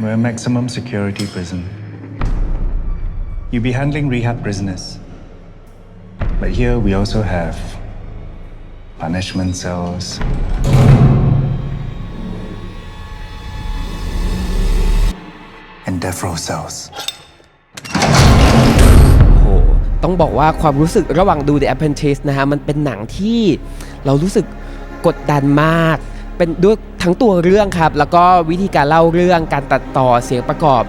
We're a maximum security prison. You'll be handling rehab prisoners. But here we also have punishment cells, and death row cells. ต้องบอกว่าความรู้สึกระหว่างดู The Apprentice นะฮะ มันเป็นหนังที่เรารู้สึกกดดันมาก เป็นด้วยทั้งตัวเรื่องครับ แล้วก็วิธีการเล่าเรื่องการตัดต่อเสียงประกอบ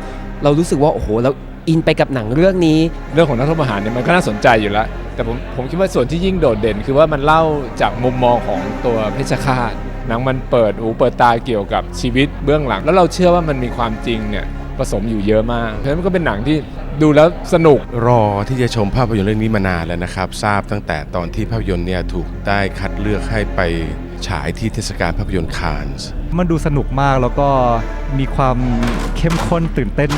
เรารู้สึกว่าโอ้โหเราอินไปกับหนังเรื่องนี้ เรื่องของนักโทษประหารเนี่ยมันก็น่าสนใจอยู่แล้ว แต่ผมผมคิดว่าส่วนที่ยิ่งโดดเด่น คือว่ามันเล่าจากมุมมองของตัวเพชฌฆาตหนังมันเปิดหูเปิดตาเกี่ยวกับชีวิตเบื้องหลัง แล้วเราเชื่อว่ามันมีความจริงเนี่ยผสมอยู่เยอะมาก เพราะฉะนั้นมันก็เป็นหนังที่ดูแล้วสนุก รอที่จะชมภาพยนตร์เรื่องนี้มานานแล้วนะครับ ทราบตั้งแต่ตอนที่ภาพยนตร์เนี่ยถูกได้คัดเลือกให้ไป ฉายที่เทศกาลภาพยนตร์คานส์มันดูสนุกมากแล้วก็มีความเข้มข้นตื่นเต้น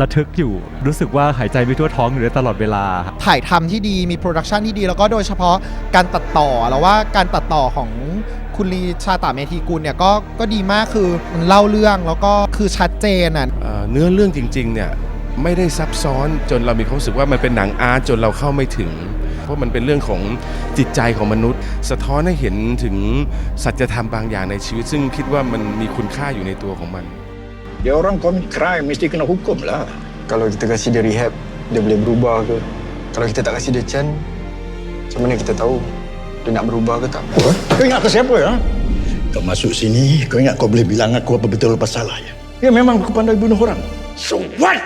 ระทึกอยู่ รู้สึกว่าหายใจไม่ทั่วท้องอยู่ได้ตลอดเวลาครับถ่ายทำที่ดีมีโปรดักชันที่ดี แล้วก็โดยเฉพาะการตัดต่อแล้วว่าการตัดต่อของคุณลีชาตาเมธีกุลเนี่ยก็ก็ดีมากคือมันเล่าเรื่องแล้วก็คือชัดเจนอะเอ่อเนื้อเรื่องจริงๆเนี่ยไม่ได้ซับซ้อนจนเรามีความรู้สึกว่ามันเป็นหนังอาร์ตจนเราเข้าไม่ถึง เพราะมันเป็นเรื่องของจิตใจของมนุษย์ สะท้อนให้เห็นถึงสัจธรรมบางอย่างในชีวิต ซึ่งคิดว่ามันมีคุณค่าอยู่ในตัวของมัน Dia orang commit crime mesti kena hukum lah. Kalau kita kasih dia rehab, dia boleh berubah ke? Kalau kita tak kasih dia chance, macam mana kita tahu dia nak berubah ke tak? Apa? Kau ingat aku siapa ya? Kau masuk sini, kau ingat kau boleh bilang aku apa betul lepas salah ya? Ya memang aku pandai bunuh orang. So what?